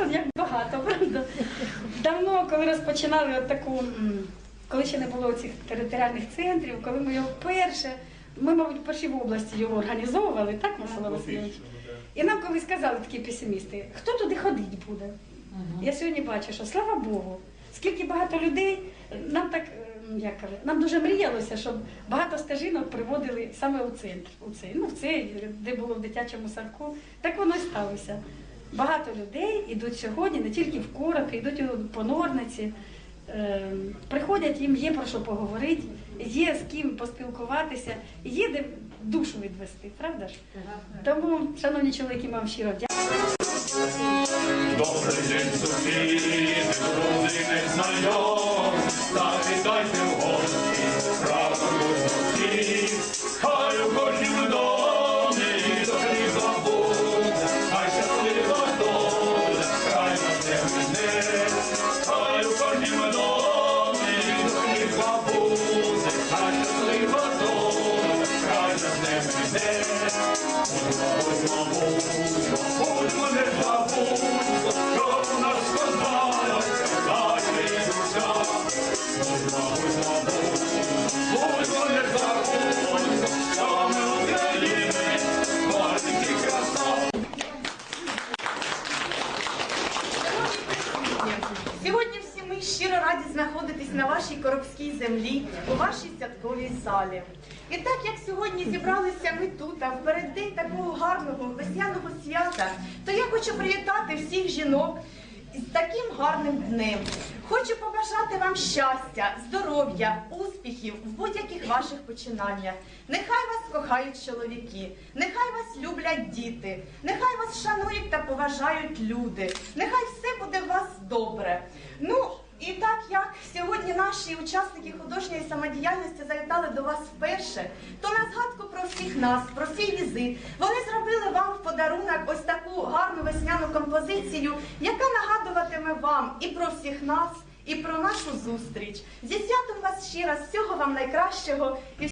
тут як багато, правда? Давно, коли розпочинали от таку, коли ще не було цих територіальних центрів, коли ми його вперше, ми, мабуть, перші в області його організовували, так, Микола Васильович? І нам колись сказали такі песимісти, хто туди ходити буде? Я сьогодні бачу, що слава Богу, скільки багато людей, нам так, ем, як кажуть, нам дуже мріялося, щоб багато стежинок приводили саме у центр, у цей, ну в цей, де було в дитячому садку. Так воно і сталося. Багато людей йдуть сьогодні, не тільки в Коропі, йдуть у понорниці, ем, приходять, їм є про що поговорити, є з ким поспілкуватися, є де душу відвести, правда ж? Тому, шановні чоловіки, вам щиро вдячні. Добрий день, сусіди, друзі, незнайомі, завітайте Сьогодні всі ми щиро раді знаходитись на вашій коробській землі, у вашій святковій залі. І так як сьогодні зібралися ми тут, а в переддень такого гарного весняного свята, то я хочу привітати всіх жінок з таким гарним днем. Хочу побажати вам щастя, здоров'я, успіхів в будь-яких ваших починаннях. Нехай вас кохають чоловіки, нехай вас люблять діти, нехай вас шанують та поважають люди. Нехай все буде вас добре. Ну, і так як сьогодні наші учасники художньої самодіяльності завітали до вас вперше, то на згадку про всіх нас, про свій візит, вони зробили вам в подарунок ось таку гарну весняну композицію, яка нагадуватиме вам і про всіх нас, і про нашу зустріч. Зі святом вас ще раз, всього вам найкращого.